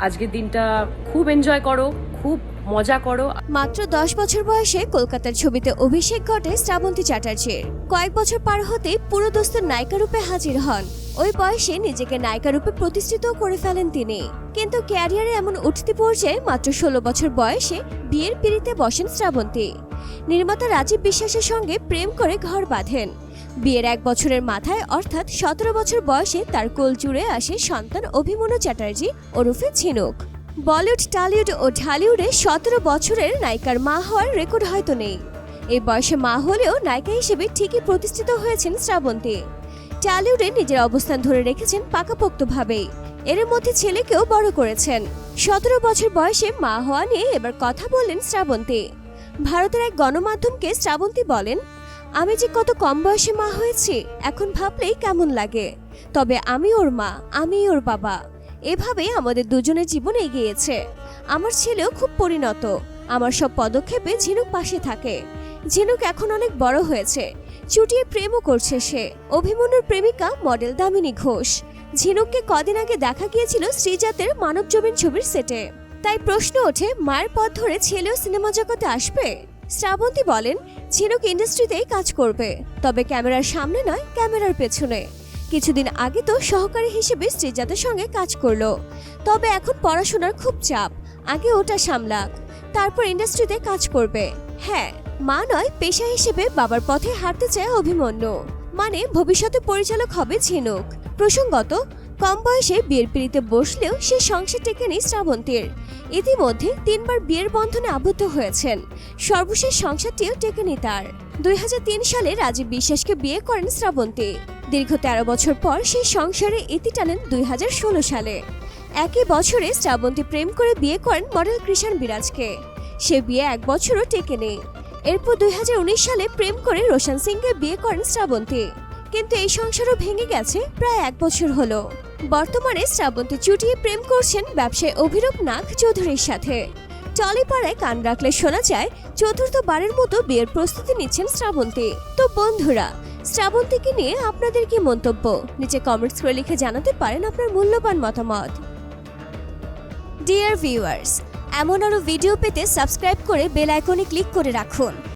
আজকের দিনটা খুব এনজয় করো, খুব মজা করো। মাত্র দশ বছর বয়সে কলকাতার ছবিতে অভিষেক ঘটে শ্রাবন্তী চ্যাটার্জির। কয়েক বছর পার হতেই পুরো দোস্ত নায়িকা রূপে হাজির হন। ওই বয়সে নিজেকে নায়িকা রূপে প্রতিষ্ঠিত করে ফেলেন তিনি। কিন্তু ক্যারিয়ারে এমন উঠতি পর্যায়ে মাত্র ষোলো বছর বয়সে বিয়ের পিড়িতে বসেন শ্রাবন্তী। নির্মাতা রাজীব বিশ্বাসের সঙ্গে প্রেম করে ঘর বাঁধেন। বিয়ের এক বছরের মাথায়, অর্থাৎ সতেরো বছর বয়সে তার কোল জুড়ে আসে সন্তান অভিমন্যু চ্যাটার্জি ওরফে ঝিনুক। বলিউড, টলিউড ও ঢালিউডে সতেরো বছরের নায়িকার মা হওয়ার রেকর্ড হয়তো নেই। এই বয়সে মা হলেও নায়িকা হিসেবে ঠিকই প্রতিষ্ঠিত হয়েছেন শ্রাবন্তী। টলিউডে নিজের অবস্থান ধরে রেখেছেন পাকাপোক্তভাবেই। এর মধ্যে ছেলেকেও বড় করেছেন। সতেরো বছর বয়সে মা হওয়া নিয়ে এবার কথা বললেন শ্রাবন্তী। ভারতের এক গণমাধ্যমকে শ্রাবন্তী বলেন আমি যে কত কম বয়সে মা হয়েছি, এখন ভাবলেই কেমন লাগে। তবে আমি ওর মা আমি ওর বাবা। এভাবে আমাদের দুজনের জীবন এগিয়েছে। আমার ছেলেও খুব পরিণত। আমার সব পদক্ষেপে ঝিনুক পাশে থাকে। ঝিনুক এখন অনেক বড় হয়েছে। চুটিয়ে প্রেমও করছে সে। অভিমন্যুর প্রেমিকা মডেল দামিনী ঘোষ। ঝিনুককে কদিন আগে দেখা গিয়েছিল শ্রীজাতের মানব জমিন ছবির সেটে। তাই প্রশ্ন ওঠে, মায়ের পথ ধরে ছেলেও সিনেমা জগতে আসবে? শ্রাবন্তী বলেন, ঝিনুক ইন্ডাস্ট্রিতেই কাজ করবে, তবে ক্যামেরার সামনে নয়, ক্যামেরার পেছনে। কিছুদিন আগে তো সহকারী হিসেবে শ্রীজাতের সঙ্গে কাজ করল, তবে এখন পড়াশোনার খুব চাপ, আগে ওটা সামলাক, তারপর ইন্ডাস্ট্রিতে কাজ করবে। হ্যাঁ মা নয়, পেশা হিসেবে বাবার পথে হাঁটতে চায় অভিমন্যু মানে ভবিষ্যতে পরিচালক হবে ঝিনুক। প্রসঙ্গত কম বয়সে বিয়ের পিড়িতে বসলেও সে সংসার টেকেনি শ্রাবন্তীর। ইতিমধ্যে তিনবার বিয়ের বন্ধনে আবদ্ধ হয়েছেন। সর্বশেষ সংসারটিও টেকেনি তার। দুই হাজার তিন সালে রাজীব বিশ্বাসকে বিয়ে করেন শ্রাবন্তী। দীর্ঘ তেরো বছর পর সেই সংসারে ইতি টানেন দুই হাজার ষোলো সালে। একই বছরে শ্রাবন্তী প্রেম করে বিয়ে করেন মডেল কৃষাণ বিরাজকে। সে বিয়ে এক বছরও টেকেনি এরপর দুই হাজার উনিশ সালে প্রেম করে রোশন সিংকে বিয়ে করেন শ্রাবন্তী। কিন্তু এই সংসারও ভেঙে গেছে প্রায় এক বছর হলো। বর্তমানে শ্রাবন্তী চুটিয়ে প্রেম করছেন ব্যবসায়ী অভিরূপ নাগ চৌধুরীর সাথে। টলিপাড়ায় কান রাখলে শোনা যায় চতুর্থবারের মতো বিয়ের প্রস্তুতি নিচ্ছেন শ্রাবন্তী। তো বন্ধুরা, শ্রাবন্তীকে নিয়ে আপনাদের কি মন্তব্য? নিচে কমেন্টস করে লিখে জানাতে পারেন আপনার মূল্যবান মতামত। ডিয়ার ভিউয়ার্স এমন আরও ভিডিও পেতে সাবস্ক্রাইব করে বেল আইকনে ক্লিক করে রাখুন।